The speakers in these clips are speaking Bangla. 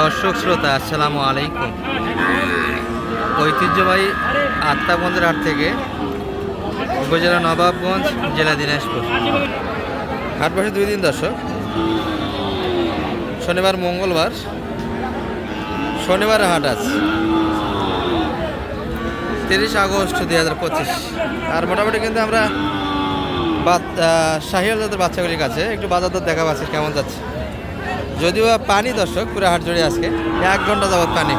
দর্শক শ্রোতা, আসসালামু আলাইকুম। ঐতিহ্যবাহী আত্মাগঞ্জের হাট থেকে উপজেলা নবাবগঞ্জ, জেলা দিনাজপুর। হাট বসে দুই দিন দর্শক। শনিবার, মঙ্গলবার শনিবার হাট আছে তিরিশ আগস্ট দুই হাজার পঁচিশ। আর মোটামুটি কিন্তু আমরা শাহিয়াল জাতের বাচ্চাগুলির কাছে একটু বাজার দর দেখা পাচ্ছি কেমন যাচ্ছে। যদিও পানি দর্শক পুরো হাট জুড়ে আজকে। এক ঘণ্টা যাবত পানি।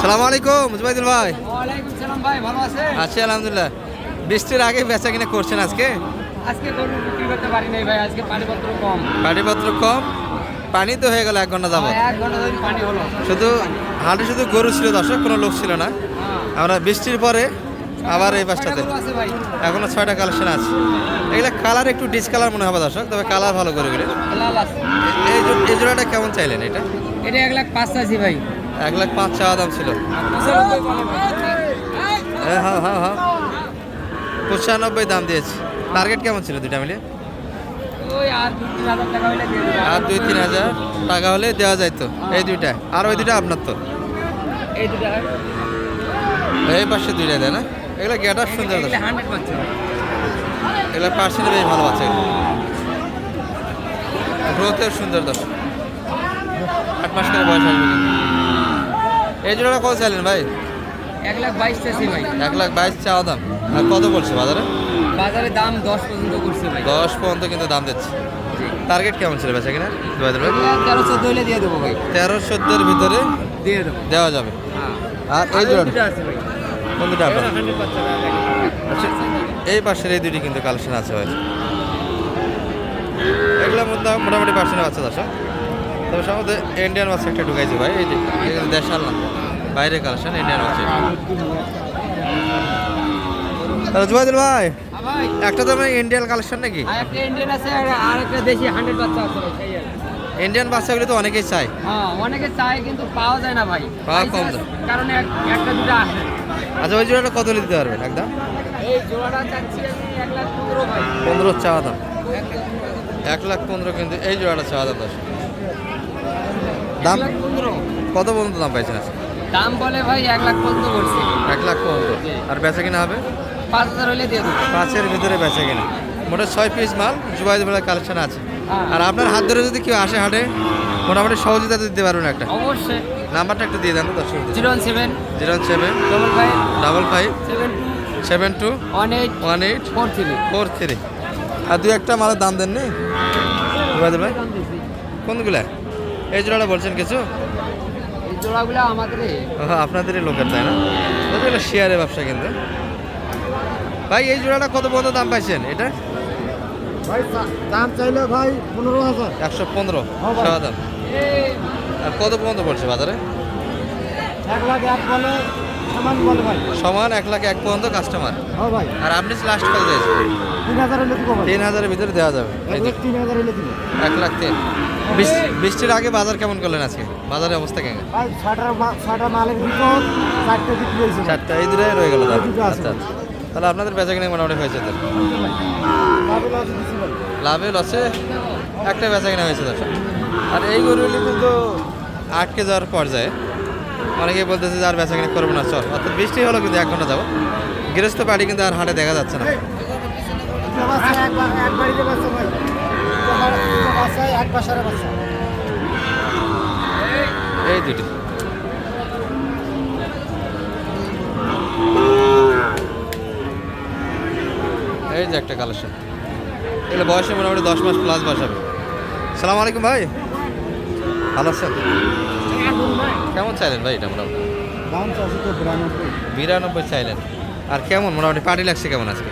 সালাম আলাইকুম জুবাইদুল ভাই। আছি আলহামদুলিল্লাহ। বৃষ্টির আগে বেচা কিনা করছেন আজকে? আজকে গরু বিক্রি করতে পারি নাই ভাই আজকে পানিপত্র কম। পানিপত্র কম? পানি তো হয়ে গেল এক ঘণ্টা যাবত এক ঘণ্টা ধরে পানি হলো। শুধু হাটে শুধু গরু ছিল দর্শক কোনো লোক ছিল না। হ্যাঁ। আমরা বৃষ্টির পরে আবার এই পাশটাতে। এখনও ছয়টা কালেকশন আছে। এগুলা কালার একটু ডিসকালার মনে হবে দর্শক তবে কালার ভালো করে গেলে এই জোড়াটা কেমন চাইলেন এটা? এটা এক লাখ পাঁচ আছি ভাই। এক লাখ পাঁচ চাওয়া দাম ছিল। হ্যাঁ হ্যাঁ হ্যাঁ হ্যাঁ পঁচানব্বই দাম দিয়েছি। টার্গেট কেমন ছিল দুইটা মিলে ওই আর দুই তিন হাজার টাকা হলে দেওয়া যায় তো। এই দুইটা। আর ওই দুইটা আপনার তো? এই দুটা এই পাশে দুইটা দেয় না? এগুলো গেটার সুন্দর এগুলো পার্সেন্ট বেশ ভালো আছে। গ্রোথেও সুন্দর দর্শক আট মাস করে বয়স আসবে এই জোড়াটা কত চাইলেন ভাই? এক লাখ বাইশ চাষি ভাই। এক লাখ বাইশ চাওয়া দাম। আর কত বলছে বাজারে? বাজারে দাম দশ পর্যন্ত করছে ভাই। দশ পর্যন্ত কিন্তু দাম দিচ্ছে। টার্গেট কেমন ছিল বেচা কিনা? দু হাজার ভাই তেরো চোদ্দ হইলে দিয়ে দেবো ভাই। তেরো চোদ্দের ভিতরে দিয়ে দেবো। দেওয়া যাবে। হ্যাঁ। আর এই দুটা আছে ভাই। আপনার পার্সেন্ট আচ্ছা এই পাশের এই দুটি কিন্তু কালেকশন আছে ভাই। এগুলোর মধ্যে মোটামুটি পার্সেন্ট আছে দর্শক। তবে সম্ভবত ইন্ডিয়ান বাচ্চা একটা ঢুকাইছে ভাই এই যে এগুলো দেশাল না বাইরে কালেকশন ইন্ডিয়ান বাচ্চা তাহলে জুবাইদুল ভাই ভাই। একটা তো মানে ইন্ডিয়ান কালেকশন নাকি? আর একটা ইন্ডিয়ান আছে আর একটা দেশি হান্ড্রেড বাচ্চা আছে। ইন্ডিয়ান বাচ্চাগুলো তো অনেকেই চায়। হ্যাঁ অনেকে চায় কিন্তু পাওয়া যায় না ভাই। পাওয়া কম। কারণে এক- একটা দুটো আসে। আচ্ছা ওই জোড়াটা কত দিতে পারবেন একদম? এই জোড়াটা চাচ্ছি আমি এক লাখ পনেরো ভাই। পনেরো চাওয়া দাম। এক লাখ পনেরো। পনেরো কিন্তু এই জোড়াটা চাওয়া দাম দশ। দাম পনেরো। কত পর্যন্ত দাম পাইছেন আজকে? দাম বলে ভাই এক লাখ পর্যন্ত করছে এক লাখ পর্যন্ত আর বেচা কিনা হবে? পাঁচ হাজার হলে দিয়ে দেবো। পাঁচের ভিতরে বেচা কিনা। মোটা ছয় পিস মাল জুবাইদ কালেকশন আছে। আর আপনার হাত ধরে যদি কেউ আসে হাটে মোটামুটি সহযোগিতা দিতে পারবেন একটা। অবশ্যই। নাম্বারটা একটু দিয়ে দেন দর্শক। Zero one seven. Zero seven. Double five. Double five. Seven two. Seven two. One eight. One eight. Four three. Four three. আর দু একটা মালের দাম দেন নি ভাই কোনগুলা? এই জোড়াটা বলছেন কিছু? এই জোড়াগুলো আমাদের আপনাদেরই লোকের তাই না? শেয়ারের ব্যবসা কিন্তু। ভাই এই জোড়াটা কত পর্যন্ত দাম পাইছেন? এটা? ভাই দাম চাইলে ভাই পনেরো হাজার। একশো পনেরো হ্যাঁ ভাই। সাদা দাম। আর কত পর্যন্ত পড়ছে বাজারে? এক লাখ এক বলে সমান বলে ভাই। সমান এক লাখ এক পর্যন্ত কাস্টমার হ্যাঁ ভাই। আর আপনি লাস্ট কত তিন হাজার হলে দিব তিন হাজারের ভিতরে দেওয়া যাবে তিন হাজার এক লাখ তিন। বৃষ্টি- বৃষ্টির আগে বাজার কেমন করলেন আজকে? বাজারের অবস্থা কেমন? ছটা মালের ভিতর চারটে বিক্রি হয়েছে। ভাই। চারটা এই দূরে রয়ে গেল আচ্ছা আচ্ছা। তাহলে আপনাদের বেচা কিনে মোটামুটি হয়েছে লাভে লসে একটা বেচা কিনা হয়েছে দর্শক। আর এই গরুগুলি কিন্তু আটকে যাওয়ার পর্যায়ে অনেকে বলতেছে যে আর বেচা কিনা করব না, চল। অর্থাৎ বৃষ্টি হলো কিন্তু এক ঘণ্টা যাব গৃহস্থ বাড়ি কিন্তু আর হাটে দেখা যাচ্ছে না। দুটো। বাচ্চা যে একটা কালেকশন এগুলো বয়সে মোটামুটি দশ মাস প্লাস বসাবে সালাম আলাইকুম ভাই। ভালো আছেন? কেমন চাইলেন ভাই এটা মোটামুটি? বিরানব্বই। চাইলেন। আর কেমন? মোটামুটি পার্টি লাগছে কেমন আজকে?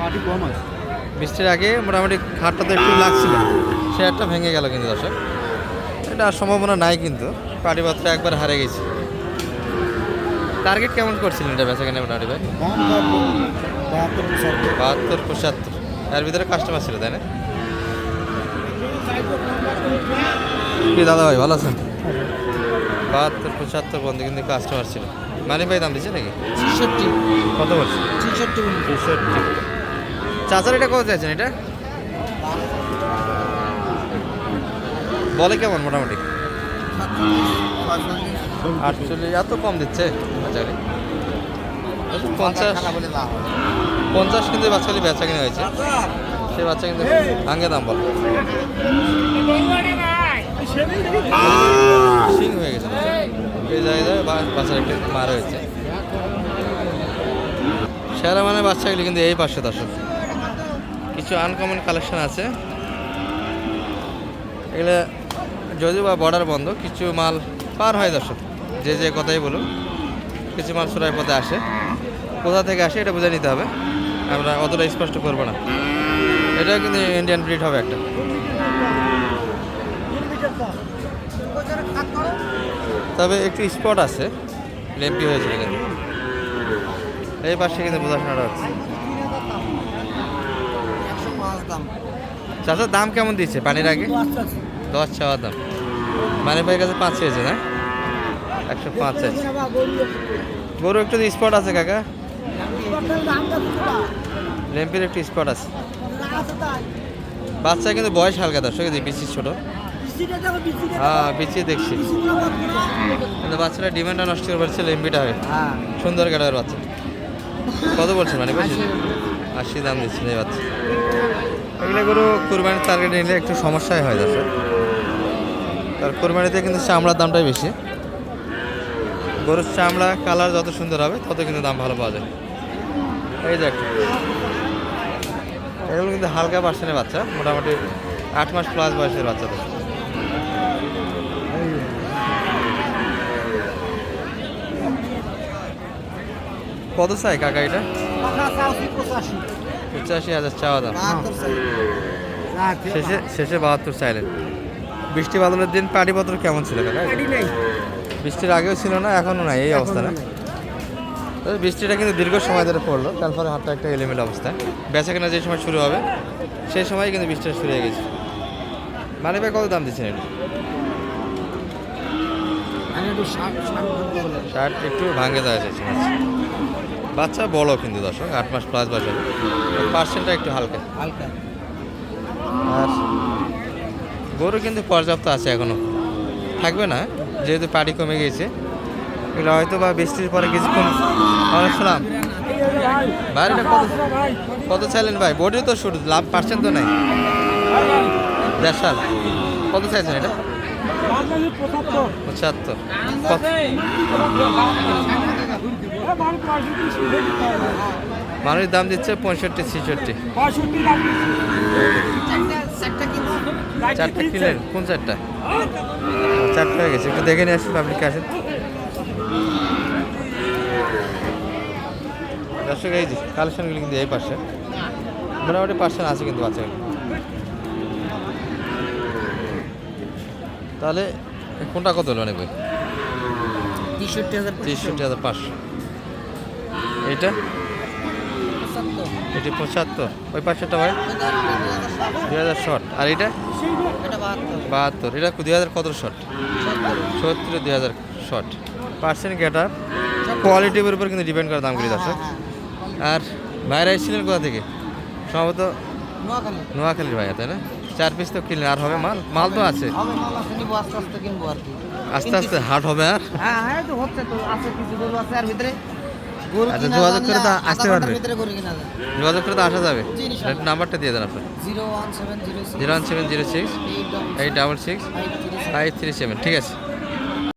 পার্টি কম আছে। বৃষ্টির আগে মোটামুটি খাটটা তো একটু লাগছিল। সে একটা ভেঙে গেল কিন্তু দর্শক। এটা আর সম্ভাবনা নাই কিন্তু। পাটিপত্র একবার হারে গেছে। টার্গেট কেমন করছিলেন এটা বেচা কেনা মোটামুটি ভাই? বাহাত্তর পঁচাত্তর। এর ভিতরে কাস্টমার ছিল তাই না? কি দাদা ভাই ভালো আছেন? বাহাত্তর পঁচাত্তর বন্ধু কিন্তু কাস্টমার ছিল। মানি ভাই দাম দিচ্ছে নাকি? ছেষট্টি। কত বলছে? ছেষট্টি তেষট্টি চাচার এটা কত চাইছেন এটা? বলে কেমন মোটামুটি? আটচল্লিশ এত কম দিচ্ছে? বাচ্চাগুলি পঞ্চাশ পঞ্চাশ কিন্তু বাচ্চাগুলি বেচা কিনে হয়েছে। সেই বাচ্চা কিন্তু ভাঙ্গে দাম বল। সিং হয়ে গেছে। এই জায়গায় বাচ্চার একটু মার হয়েছে সেরা মানে বাচ্চাগুলি কিন্তু এই পাশে, দর্শক। কিছু আনকমন কালেকশন আছে। এগুলো যদিও বা বর্ডার বন্ধ, কিছু মাল পার হয়, দর্শক। যে যে কথাই বলুন কিছু মাল সুরাই পথে আসে। কোথা থেকে আসে এটা বুঝে নিতে হবে। আমরা অতটা স্পষ্ট করব না। এটাও কিন্তু ইন্ডিয়ান ব্রিড হবে একটা। তবে একটু স্পট আছে। লেম্পি হয়েছিল কিন্তু। এই পাশে কিন্তু বোঝাশোনাটা হচ্ছে। চাষার দাম কেমন দিচ্ছে পানির আগে? দশ চাওয়ার দাম। মানে ভাইয়ের কাছে পাঁচ চেয়েছে না? একশো পাঁচ চাইছে গরু একটু স্পট আছে কাকা। লেম্পির একটি স্পট আছে। বাচ্চা কিন্তু বয়স হালকা দর্শক যে বিচি ছোট। হ্যাঁ বিচি দেখছি। কিন্তু বাচ্চারা ডিমান্ডটা নষ্ট করে পারছে লেম্পিটা হয় হ্যাঁ। সুন্দর কাটার বাচ্চা। কত বলছেন মানে বেশি আশি। দাম দিচ্ছেন এই বাচ্চা। এগুলো গরু কুরবানির টার্গেট নিলে একটু সমস্যাই হয় দর্শক। তার কুরবানিতে কিন্তু চামড়ার দামটাই বেশি। গরুর চামড়া কালার যত সুন্দর হবে তত কিন্তু দাম ভালো পাওয়া যায়। এই দেখ এগুলো কিন্তু হালকা পার্সেন্টের বাচ্চা মোটামুটি আট মাস প্লাস বয়সের বাচ্চা তো কত চাই কাকা এটা? পঁচাশি হাজার চাওয়া দাম। শেষে শেষে বাহাত্তর চাইলেন। বৃষ্টি বাদলের দিন পাটিপত্র কেমন ছিল কাকা? বৃষ্টির আগেও ছিল না এখনও নাই এই অবস্থা না। তবে বৃষ্টিটা কিন্তু দীর্ঘ সময় ধরে পড়ল তারপরে হাতটা একটা এলিমেন্ট অবস্থা। বেচা কেনা যে সময় শুরু হবে সেই সময় কিন্তু বৃষ্টিটা শুরু হয়ে গেছে। মানে ভাই কত দাম দিচ্ছেন এটা? শার্ট একটু ভাঙে দেওয়া যাচ্ছে বাচ্চা বড় কিন্তু দর্শক আট মাস প্লাস হবে। পার্সেন্টটা একটু হালকা। হালকা। আর গরু কিন্তু পর্যাপ্ত আছে এখনও। থাকবে না? যেহেতু পাড়ি কমে গিয়েছে এগুলো হয়তো বা বৃষ্টির পরে কিছুক্ষণ অনেক শুনলাম। বাইরেটা কত কত চাইলেন ভাই? বোর্ডে তো শুরু, লাভ পার্সেন্ট তো নাই। দেড় কত চাইছেন এটা? পঁচাত্তর। কত? মানুষ দাম দিচ্ছে পঁয়ষট্টি ছেষট্টি। চারটা কিনলেন? কোন চারটা? চারটা হয়ে গেছে একটু দেখে নিয়ে আসি পাবলিক আসেন। দর্শক এই যে কালেকশনগুলো কিন্তু এই পাশে। মোটামুটি পার্সেন্ট আছে কিন্তু বাচ্চাগুলো। তাহলে কোনটা কত হলো অনেক ভাই? তেষট্টি হাজার তেষট্টি হাজার পাঁচশো। এইটা? এটি পঁচাত্তর। ওই পাঁচশোটা ভাই? দুই হাজার শর্ট আর এটা? বাহাত্তর। এটা দুই হাজার কত শর্ট সত্তর দুই হাজার শর্ট পার্সেন্ট গেট আপ কোয়ালিটির উপর কিন্তু ডিপেন্ড করে দামগুলি দর্শক। আর ভাইরা এসেছিলেন কোথা থেকে? সম্ভবত নোয়াখালীর ভাইয়া তাই না? চার পিস তো কিনলেন। আর হবে মাল? মাল তো আছে। আস্তে আস্তে হাট হবে আর? হ্যাঁ হ্যাঁ তো হচ্ছে তো আছে কিছু আছে আর ভিতরে আচ্ছা, যোগাযোগ করে তো আসতে পারবে। যোগাযোগ করে তো আসা যাবে। নাম্বারটা দিয়ে দেন আপনার। Zero one seven zero six eight double six five three seven. ঠিক আছে।